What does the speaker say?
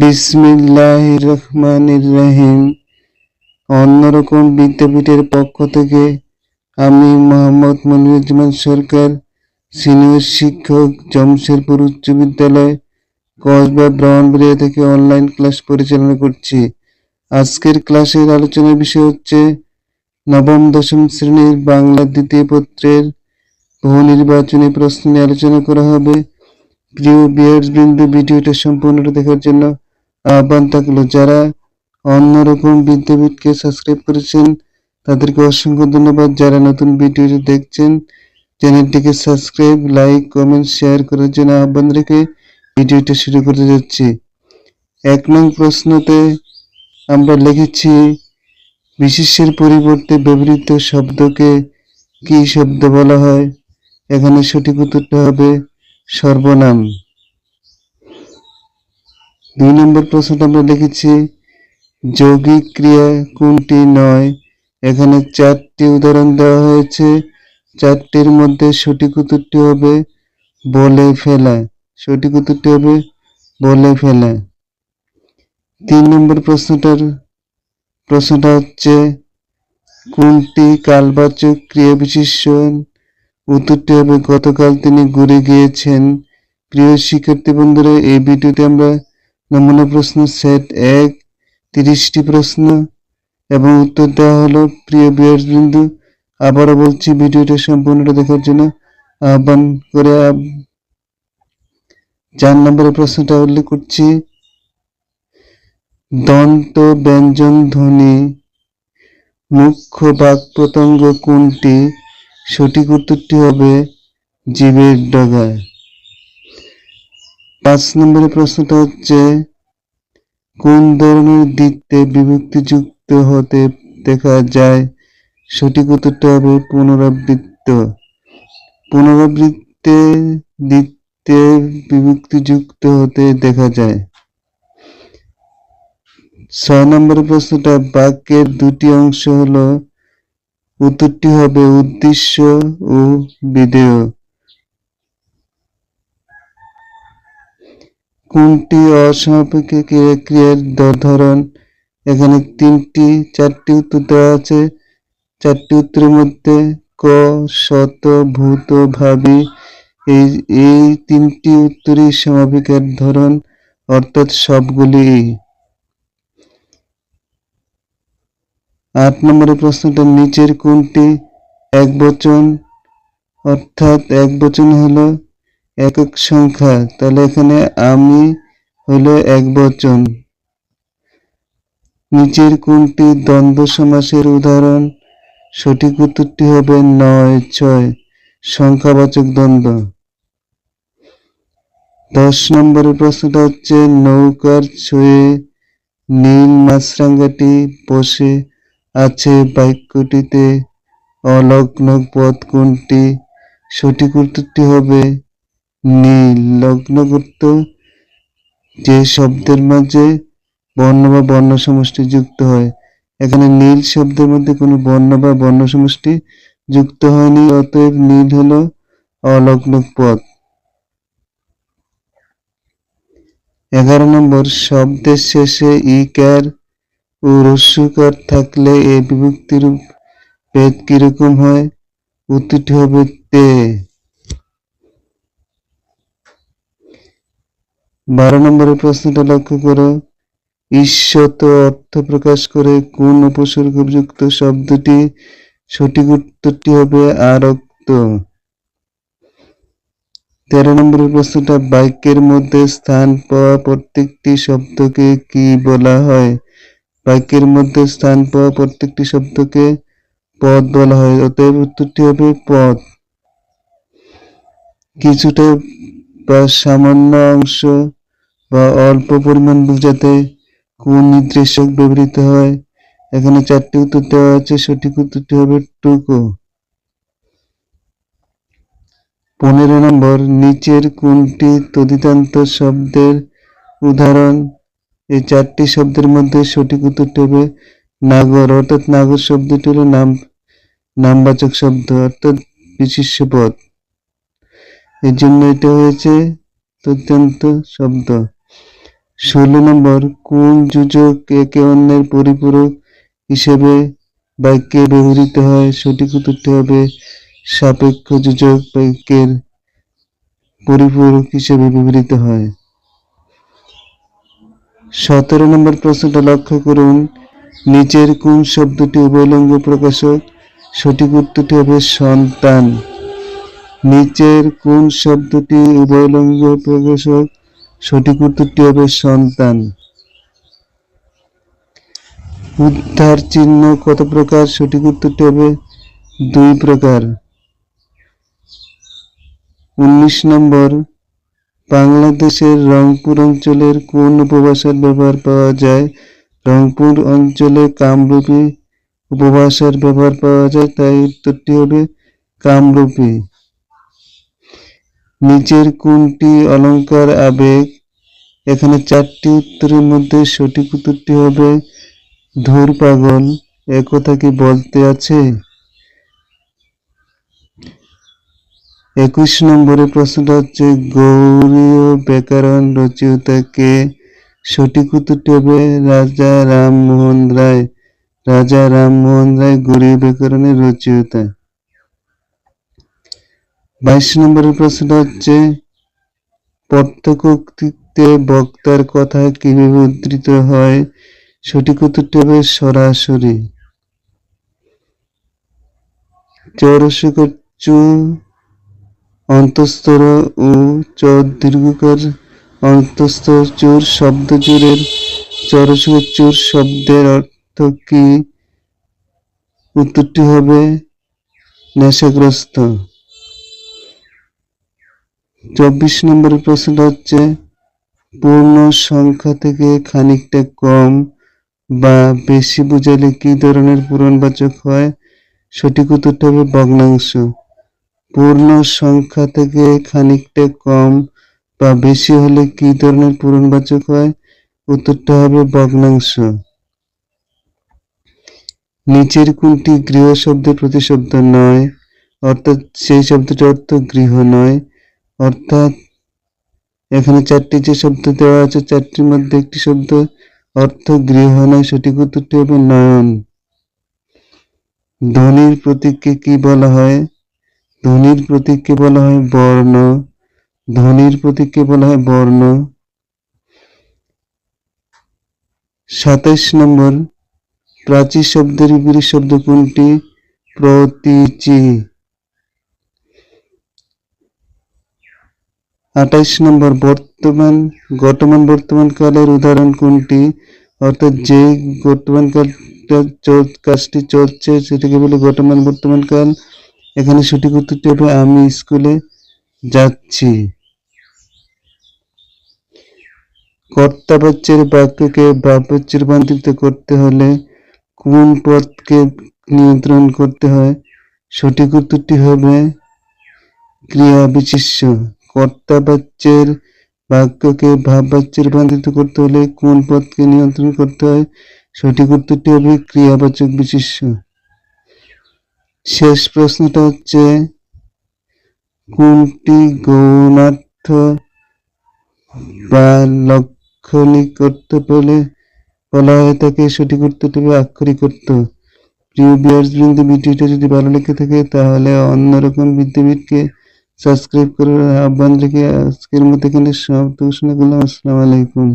বিসমিল্লাহ রহমানির রহিম অন্যরকম বিদ্যাপীঠের পক্ষ থেকে আমি মোহাম্মদ মনিরুজ্জামান সরকার, সিনিয়র শিক্ষক জমশেরপুর উচ্চ বিদ্যালয়, কসবা ব্রাহ্মণবাড়িয়া থেকে অনলাইন ক্লাস পরিচালনা করছি। আজকের ক্লাসের আলোচনার বিষয় হচ্ছে, নবম, দশম শ্রেণির বাংলা দ্বিতীয় পত্রের বহু নির্বাচনী প্রশ্ন নিয়ে আলোচনা করা হবে। প্রিয় বিয়ার্স বিন্দু, ভিডিওটা সম্পূর্ণটা দেখার জন্য আহ্বান থাকল যারা অন্যরকম বিদ্যাপীঠকে সাবস্ক্রাইব করেছেন, তাদেরকে অসংখ্য ধন্যবাদ। যারা নতুন ভিডিওটি দেখছেন, চ্যানেলটিকে সাবস্ক্রাইব লাইক কমেন্ট শেয়ার করার জন্য আহ্বান রেখে ভিডিওটা শুরু করতে যাচ্ছি। এক নং প্রশ্নতে আমরা লিখেছি, বিশেষের পরিবর্তে ব্যবহৃত শব্দকে কি শব্দ বলা হয়? এখানে সঠিক উত্তরটা হবে সর্বনাম। দুই নম্বর প্রশ্নটা আমরা লিখেছি যৌগিক ক্রিয়া কোনটি নয়? এখানে চারটি উদাহরণ দেওয়া হয়েছে। চারটির মধ্যে সঠিক উত্তরটি হবে, বলে ফেলা। সঠিক উত্তরটি হবে, বলে ফেলা। তিন নম্বর প্রশ্নটার, প্রশ্নটা হচ্ছে, কোনটি কালবাচক ক্রিয়া বিশেষণ? উত্তরটি হবে, গতকাল তিনি ঘুরে গিয়েছেন। প্রিয় শিক্ষার্থী বন্ধুরা, এই ভিডিওতে আমরা নমুনা প্রশ্ন সেট এক, তিরিশটি প্রশ্ন এবং উত্তর দেওয়া হলো, প্রিয় বিয়ার্স বিন্দু আবারও বলছি ভিডিওটা সম্পূর্ণটা দেখার জন্য আহ্বান করে চার নম্বরের প্রশ্নটা উল্লেখ করছি, দন্ত ব্যঞ্জন ধ্বনি, মুখ্য বাক প্রত্যঙ্গ কোনটি? সঠিক উত্তরটি হবে জীবের ডগায়। পাঁচ নম্বরের প্রশ্নটা হচ্ছে, কোন ধরনের দিকতে বিভক্তি যুক্ত হতে দেখা যায়? সঠিক উত্তরটা হবে পুনরাবৃত্ত। পুনরাবৃত্তে দিকতে বিভক্তি যুক্ত হতে দেখা যায়। ছয় নম্বরের প্রশ্নটা, বাক্যের দুটি অংশ হলো, উত্তরটি হবে উদ্দেশ্য ও বিধেয়। কোনটি ক্রিয়ার ধরন? এখানে তিনটি, চারটি উত্তর দেওয়া আছে। চারটি উত্তরের মধ্যে ক শত ভূত, ভাবি। এই এই তিনটি উত্তরই সমাপিকার ধরন, অর্থাৎ সবগুলি। আট নম্বরের প্রশ্নটা, নিচের কোনটি এক বচন অর্থাৎ এক বচন হলো একক সংখ্যা। তাহলে এখানে আমি হলো এক বচন। নিচের কোনটি দ্বন্দ্ব সমাসের উদাহরণ? সঠিক উত্তরটি হবে নয়, ছয়। সংখ্যাবাচক দ্বন্দ্ব। দশ নম্বরের প্রশ্নটা হচ্ছে, নৌকার ছয়ে নীল মাছরাঙ্গাটি বসে আছে বাক্যটিতে। অলগ্ন পদ কোনটি? সঠিক উত্তরটি হবে নীল লগ্ন করত। যে শব্দের মাঝে বর্ণ বা বর্ণ সমষ্টি যুক্ত হয়। এখানে নীল শব্দের মধ্যে কোনো বর্ণ বা বর্ণ সমষ্টি যুক্ত হয়নি, অতএব নীল হলো অলগ্ন পদ। এগারো নম্বর, শব্দের শেষে ইকার ও রস্যকার থাকলে এ বিভক্তির ভেদ কীরকম হয়? উত্তরটি হবে তে। বারো নম্বরের প্রশ্নটা লক্ষ্য করো। ঈশ্বত অর্থ প্রকাশ করে কোন উপসর্গযুক্ত শব্দটি, সঠিক উত্তরটি হবে আরক্ত। তেরো নম্বরের প্রশ্নটা, বাক্যের মধ্যে স্থান পাওয়া প্রত্যেকটি শব্দকে কি বলা হয়? বাক্যের মধ্যে স্থান পাওয়া প্রত্যেকটি শব্দকে পদ বলা হয়, অতএব উত্তরটি হবে পদ। কিছুটা বা সামান্য অংশ বা অল্প পরিমাণ বোঝাতে কোন নির্দেশক ব্যবহৃত হয়? এখানে চারটি উত্তর দেওয়া আছে। সঠিক উত্তরটি হবে টুকু। পনেরো নম্বর, নিচের কোনটি তদিতান্ত শব্দের উদাহরণ? এই চারটি শব্দের মধ্যে সঠিক উত্তরটি হবে নাগর। অর্থাৎ নাগর শব্দটি হলো নাম, নামবাচক শব্দ, অর্থাৎ বিশিষ্ট পদ। এর জন্য এটা হয়েছে তদ্যন্ত শব্দ। ষোলো নম্বর, কোন যোজক একে অন্যের পরিপূরক হিসেবে বাক্যে ব্যবহৃত হয়? সঠিক উত্তরটি হবে সাপেক্ষ যোজক বাক্যের পরিপূরক হিসেবে ব্যবহৃত হয়। সতেরো নম্বর প্রশ্নটা লক্ষ্য করুন। নিচের কোন শব্দটি উভয়লিঙ্গ প্রকাশক? সঠিক উত্তরটি হবে সন্তান। নিচের কোন শব্দটি উভয়লিঙ্গ প্রকাশক? সঠিক উত্তরটি হবে, সন্তান? উদ্ধার চিহ্ন কত প্রকার? সঠিক উত্তরটি হবে, দুই প্রকার। উনিশ নম্বর, বাংলাদেশের রংপুর অঞ্চলের কোন উপভাষার ব্যবহার পাওয়া যায়? রংপুর অঞ্চলে কামরূপী উপভাষার ব্যবহার পাওয়া যায়, তাই উত্তরটি হবে কামরূপী। নিচের কোনটি অলংকার আবেগ? এখানে চারটি উত্তরের মধ্যে সঠিক উত্তরটি হবে ধুর পাগল। একথা কি বলতে আছে? একুশ নম্বরের প্রশ্নটা হচ্ছে, গৌরীয় ব্যাকরণ রচয়িতা কে? সঠিক উত্তরটি হবে রাজা রামমোহন রায়। রাজা রামমোহন রায় গৌরীয় ব্যাকরণের রচয়িতা বাইশ নম্বরের প্রশ্নটা হচ্ছে প্রত্যক্ষোক্তিতে বক্তার কথা কীভাবে উদ্ধৃত হয়? সঠিক উত্তরটি হবে সরাসরি। চৌরসকচ্চু অন্তস্তর ও চ দীর্ঘকার অন্তস্থ চোর শব্দ জোরের চরসকচ্চুর শব্দের অর্থ কি? উত্তরটি হবে নেশাগ্রস্ত। চব্বিশ নম্বরের প্রশ্নটা হচ্ছে, পূর্ণ সংখ্যা থেকে খানিকটা কম বা বেশি বোঝালে কি ধরনের পূরণবাচক হয়? সঠিক উত্তরটা হবে ভগ্নাংশ। পূর্ণ সংখ্যা থেকে খানিকটা কম বা বেশি হলে কি ধরনের পূরণবাচক হয়? উত্তরটা হবে ভগ্নাংশ। নিচের কোনটি গৃহ শব্দের প্রতিশব্দ নয়? অর্থাৎ সেই শব্দটির অর্থ গৃহ নয়। অর্থাৎ এখানে চারটি যে শব্দ দেওয়া আছে, চারটির মধ্যে একটি শব্দ অর্থ গৃহ নয়, সঠিক উত্তরটি হবে নয়ন। ধ্বনির প্রতীককে কি বলা হয়? ধ্বনির প্রতীককে বলা হয় বর্ণ। ধ্বনির প্রতীককে বলা হয় বর্ণ। সাতাইশ নম্বর প্রাচী শব্দের বিপরীত শব্দ কোনটি? প্রতীচী। আঠাইশ নম্বর বর্তমান বর্তমান কালের উদাহরণ কোনটি? অর্থাৎ যে বর্তমান কালটা চল- কাজটি চলছে, সেটাকে বলে বর্তমান কাল। এখানে সঠিক উত্তরটি হবে, আমি স্কুলে যাচ্ছি। কর্তাবাচ্যের বাক্যকে বাপবাচ্যে রূপান্তরিত করতে হলে কোন পদকে নিয়ন্ত্রণ করতে হয়? সঠিক উত্তরটি হবে ক্রিয়া বিশিষ্য কর্তাবাচ্যের বাক্যকে ভাববাচ্যে রূপান্তরিত করতে হলে কোন পদকে নিয়ন্ত্রণ করতে হয়? সঠিক উত্তরটি হবে ক্রিয়াবাচক বিশিষ্য শেষ প্রশ্নটা হচ্ছে, কোনটি গৌণার্থ বা লক্ষণিক অর্থ বলে বলা হয় তাকে সঠিক উত্তরটি হবে আক্ষরিক অর্থ? প্রিয় বিয়ার্স বৃন্দ ভিডিওটা যদি ভালো লেগে থাকে তাহলে অন্যরকম বিদ্যাপীঠকে সাবস্ক্রাইব করে আহ্বান রেখে আজকের মতো এখানে সব ঘোষণা করলাম আসসালামু আলাইকুম।